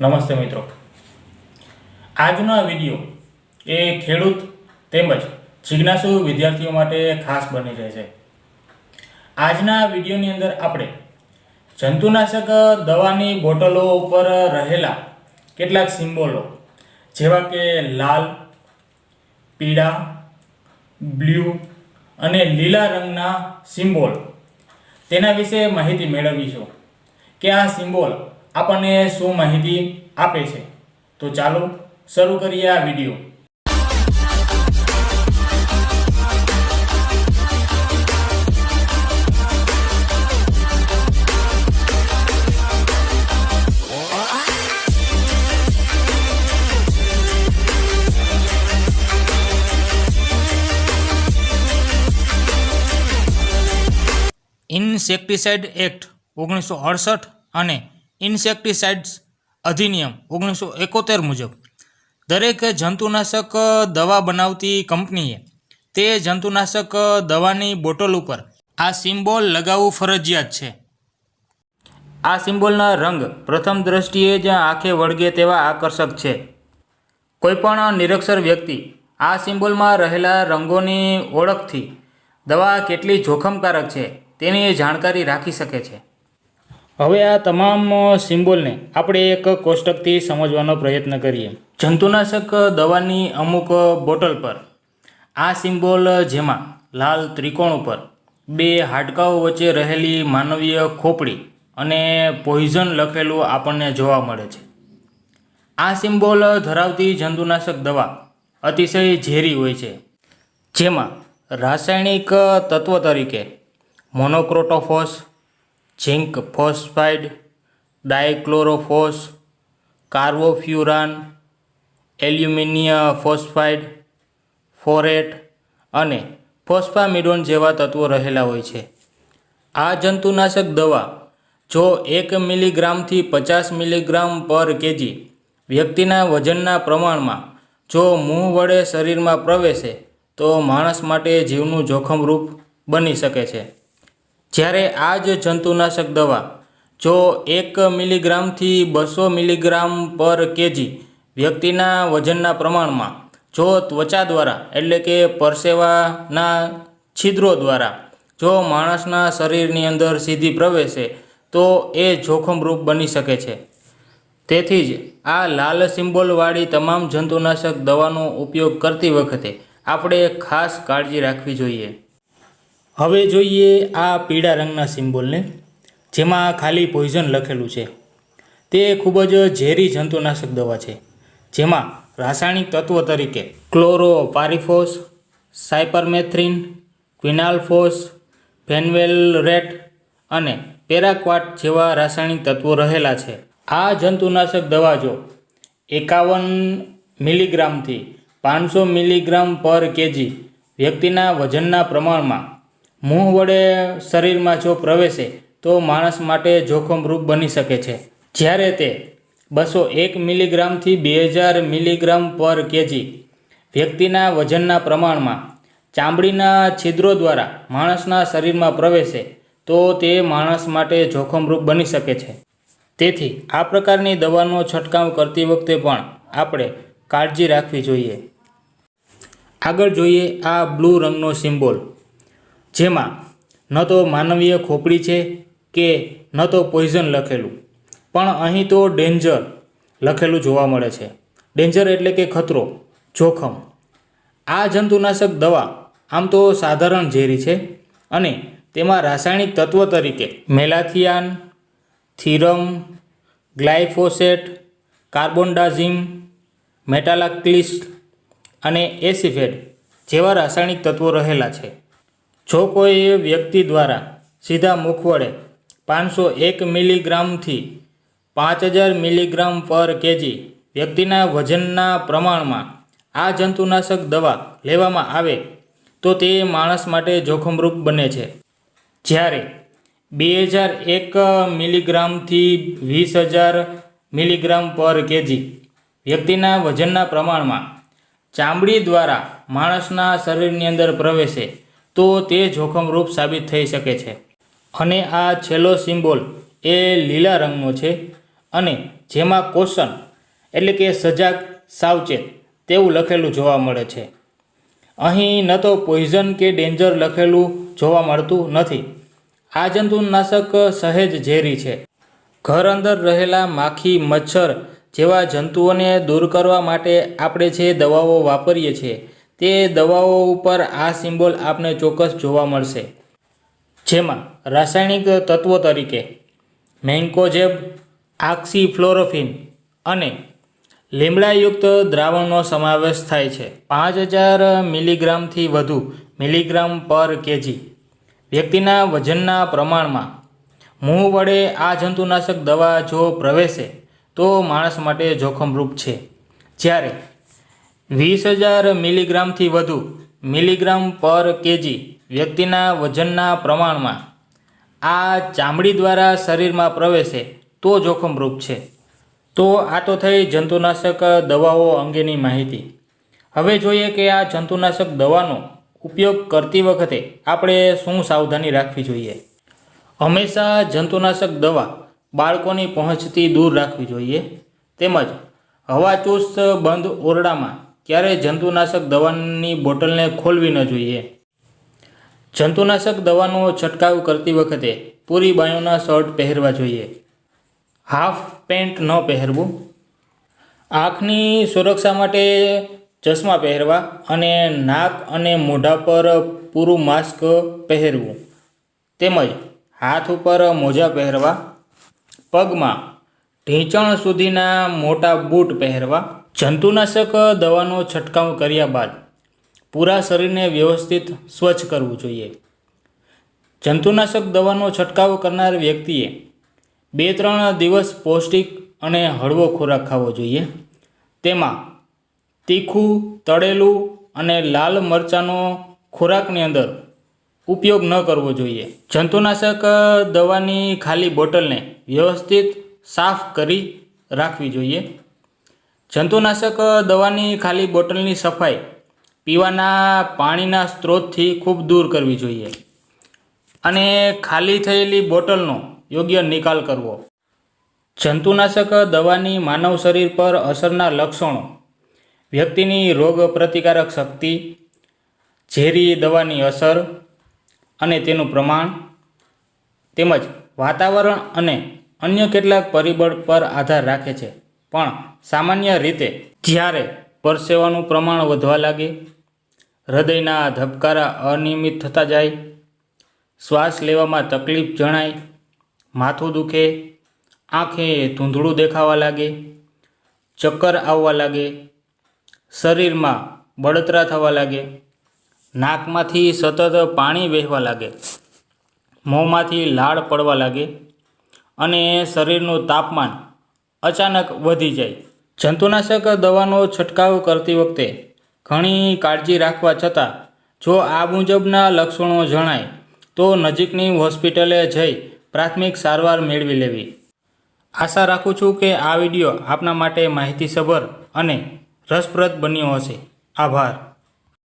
નમસ્તે મિત્રો. આજનો આ વીડિયો એ ખેડૂત તેમજ જિજ્ઞાસુ વિદ્યાર્થીઓ માટે ખાસ બની રહે છે. આજના વિડીયોની અંદર આપણે જંતુનાશક દવાની બોટલો ઉપર રહેલા કેટલાક સિમ્બોલો જેવા કે લાલ, પીળા, બ્લુ અને લીલા રંગના સિમ્બોલ તેના વિશે માહિતી મેળવીશું કે આ સિમ્બોલ આપણને શું માહિતી આપે છે? તો ચાલો શરૂ કરીએ આ વીડિયો. ઇન્સેક્ટિસાઇડ એક્ટ ઓગણીસો અડસઠ અને ઇન્સેક્ટિસાઇડ્સ અધિનિયમ ઓગણીસો એકોતેર મુજબ. દરેક જંતુનાશક દવા બનાવતી કંપનીએ તે જંતુનાશક દવાની બોટલ ઉપર આ સિમ્બોલ લગાવવું ફરજિયાત છે. આ સિમ્બોલના રંગ પ્રથમ દ્રષ્ટિએ જ આંખે વળગે તેવા આકર્ષક છે. કોઈપણ નિરક્ષર વ્યક્તિ આ સિમ્બોલમાં રહેલા રંગોની ઓળખથી દવા કેટલી જોખમકારક છે તેની જાણકારી રાખી શકે છે. હવે આ તમામ સિમ્બોલને આપણે એક કોષ્ટકથી સમજવાનો પ્રયત્ન કરીએ. જંતુનાશક દવાની અમુક બોટલ પર. આ સિમ્બોલ જેમાં લાલ ત્રિકોણ ઉપર બે હાડકાઓ વચ્ચે રહેલી માનવીય ખોપડી અને પોઈઝન લખેલું આપણને જોવા મળે છે. આ સિમ્બોલ ધરાવતી જંતુનાશક દવા અતિશય ઝેરી હોય છે. જેમાં રાસાયણિક તત્વ તરીકે monocrotophos zinc phosphide, dichlorophos, carbofuran aluminium phosphide, phorate અને ફોસ્ફામિડોન જેવા તત્વો રહેલા હોય છે. આ જંતુનાશક દવા જો એક મિલીગ્રામથી પચાસ મિલીગ્રામ પર કેજી વ્યક્તિના વજનના પ્રમાણમાં જો મુંહ વડે શરીરમાં પ્રવેશે તો માણસ માટે જીવનું જોખમરૂપ બની શકે છે. જ્યારે આ જ જંતુનાશક દવા, જો એક મિલીગ્રામથી બસો મિલીગ્રામ પર કેજી વ્યક્તિના વજનના પ્રમાણમાં, જો ત્વચા દ્વારા, એટલે કે પરસેવાના છિદ્રો દ્વારા, જો માણસના શરીરની અંદર સીધી પ્રવેશે, તો એ જોખમરૂપ બની શકે છે. તેથી જ આ લાલ સિમ્બોલવાળી તમામ જંતુનાશક દવાનો ઉપયોગ કરતી વખતે આપણે ખાસ કાળજી રાખવી જોઈએ. હવે જોઈએ આ પીળા રંગના સિમ્બોલને, જેમાં ખાલી પોઈઝન લખેલું છે. તે ખૂબ જ ઝેરી જંતુનાશક દવા છે, જેમાં રાસાયણિક તત્વો તરીકે ક્લોરોપારિફોસ, સાયપરમેથ્રિન, ક્વિનાલ્ફોસ, ફેનવેલરેટ અને પેરાક્વાટ જેવા રાસાયણિક તત્વો રહેલા છે. આ જંતુનાશક દવા જો એકાવન મિલીગ્રામથી પાંચસો મિલીગ્રામ પર કેજી વ્યક્તિના વજનના પ્રમાણમાં મું વડે શરીરમાં જો પ્રવેશે, તો માણસ માટે જોખમરૂપ બની શકે છે. જ્યારે તે બસો એક મિલીગ્રામથી બે હજાર મિલીગ્રામ પર કેજી વ્યક્તિના વજનના પ્રમાણમાં ચામડીના છિદ્રો દ્વારા માણસના શરીરમાં પ્રવેશે, તો તે માણસ માટે જોખમરૂપ બની શકે છે. તેથી આ પ્રકારની દવાનો છંટકાવ કરતી વખતે પણ આપણે કાળજી રાખવી જોઈએ. આગળ જોઈએ આ બ્લુ રંગનો સિમ્બોલ. જેમાં ન તો માનવીય ખોપડી છે કે ન તો પોઈઝન લખેલું. પણ અહીં તો ડેન્જર લખેલું જોવા મળે છે. ડેન્જર એટલે કે ખતરો, જોખમ. આ જંતુનાશક દવા આમ તો સાધારણ ઝેરી છે અને તેમાં રાસાયણિક તત્વ તરીકે મેલાથિયાન, થીરમ, ગ્લાયફોસેટ, કાર્બોન્ડાઝિમ મેટાલાક્લિસ્ટ અને એસિફેટ જેવા રાસાયણિક તત્વો રહેલા છે. જો કોઈ વ્યક્તિ દ્વારા સીધા મુખ વડે પાંચસો એક મિલીગ્રામથી પાંચ હજાર મિલીગ્રામ પર કેજી વ્યક્તિના વજનના પ્રમાણમાં આ જંતુનાશક દવા લેવામાં આવે, તો તે માણસ માટે જોખમરૂપ બને છે. જ્યારે બે હજાર એક મિલીગ્રામથી વીસ હજાર મિલીગ્રામ પર કેજી વ્યક્તિના વજનના પ્રમાણમાં ચામડી દ્વારા માણસના શરીરની અંદર પ્રવેશે તો તે જોખમરૂપ સાબિત થઈ શકે છે. અને આ છેલ્લો સિમ્બોલ એ લીલા રંગનો છે અને જેમાં કોશન એટલે કે સજાગ, સાવચેત તેવું લખેલું જોવા મળે છે. અહીં ન તો પોઈઝન કે ડેન્જર લખેલું જોવા મળતું નથી. આ જંતુનાશક સહેજ ઝેરી છે. ઘર અંદર રહેલા માખી, મચ્છર જેવા જંતુઓને દૂર કરવા માટે આપણે જે દવાઓ વાપરીએ છીએ તે દવાઓ ઉપર આ સિમ્બોલ આપને ચોક્કસ જોવા મળશે. જેમાં રાસાયણિક તત્વો તરીકે મેન્કોજેબ, આક્સીફ્લોરોફિન અને લીમડાયુક્ત દ્રાવણનો સમાવેશ થાય છે. પાંચ હજાર મિલીગ્રામથી વધુ મિલીગ્રામ પર કેજી. વ્યક્તિના વજનના પ્રમાણમાં મોં વડે આ જંતુનાશક દવા જો પ્રવેશે, તો માણસ માટે જોખમરૂપ છે. જ્યારે વીસ હજાર મિલીગ્રામથી વધુ મિલીગ્રામ પર કેજી વ્યક્તિના વજનના પ્રમાણમાં. આ ચામડી દ્વારા શરીરમાં પ્રવેશે તો જોખમરૂપ છે. તો આ તો થઈ જંતુનાશક દવાઓ અંગેની માહિતી. હવે જોઈએ કે આ જંતુનાશક દવાનો ઉપયોગ કરતી વખતે આપણે શું સાવધાની રાખવી જોઈએ? હંમેશા જંતુનાશક દવા બાળકોની પહોંચથી દૂર રાખવી જોઈએ. તેમજ હવાચુસ્ત બંધ ઓરડામાં ક્યારેય જંતુનાશક દવાની બોટલને ખોલવી ન જોઈએ. જંતુનાશક દવાનો છંટકાવ કરતી વખતે પૂરી બાયોના શર્ટ પહેરવા જોઈએ. હાફ પેન્ટ ન પહેરવું. આંખની સુરક્ષા માટે ચશ્મા પહેરવા અને નાક અને મોઢા પર પૂરું માસ્ક પહેરવું. તેમજ હાથ ઉપર મોજા પહેરવા. પગમાં ઢીંચણ સુધીના મોટા બૂટ પહેરવા. જંતુનાશક દવાનો છંટકાવ કર્યા બાદ પૂરા શરીરને વ્યવસ્થિત સ્વચ્છ કરવું જોઈએ. જંતુનાશક દવાનો છંટકાવ કરનાર વ્યક્તિએ બે ત્રણ દિવસ પૌષ્ટિક અને હળવો ખોરાક ખાવો જોઈએ. તેમાં તીખું, તળેલું અને લાલ મરચાંનો ખોરાકની અંદર ઉપયોગ ન કરવો જોઈએ. જંતુનાશક દવાની ખાલી બોટલને વ્યવસ્થિત સાફ કરી રાખવી જોઈએ. જંતુનાશક દવાની ખાલી બોટલની સફાઈ પીવાના પાણીના સ્ત્રોતથી ખૂબ દૂર કરવી જોઈએ. અને ખાલી થયેલી બોટલનો યોગ્ય નિકાલ કરવો. જંતુનાશક દવાની માનવ શરીર પર અસરના લક્ષણો, વ્યક્તિની રોગ પ્રતિકારક શક્તિ, ઝેરી દવાની અસર અને તેનું પ્રમાણ તેમજ વાતાવરણ અને અન્ય કેટલાક પરિબળ પર આધાર રાખે છે. પણ સામાન્ય રીતે જ્યારે પરસેવાનું પ્રમાણ વધવા લાગે, હૃદયના ધબકારા અનિયમિત થતા જાય, શ્વાસ લેવામાં તકલીફ જણાય, માથું દુખે, આંખે ધૂંધળું દેખાવા લાગે, ચક્કર આવવા લાગે, શરીરમાં બળતરા થવા લાગે, નાકમાંથી સતત પાણી વહેવા લાગે, મોંમાંથી લાળ પડવા લાગે અને શરીરનું તાપમાન અચાનક વધી જાય. જંતુનાશક દવાનો છંટકાવ કરતી વખતે ઘણી કાળજી રાખવા છતાં જો આ મુજબના લક્ષણો જણાય, તો નજીકની હોસ્પિટલે જઈ પ્રાથમિક સારવાર મેળવી લેવી. આશા રાખું છું કે આ વીડિયો આપના માટે માહિતીસભર અને રસપ્રદ બન્યો હશે. આભાર.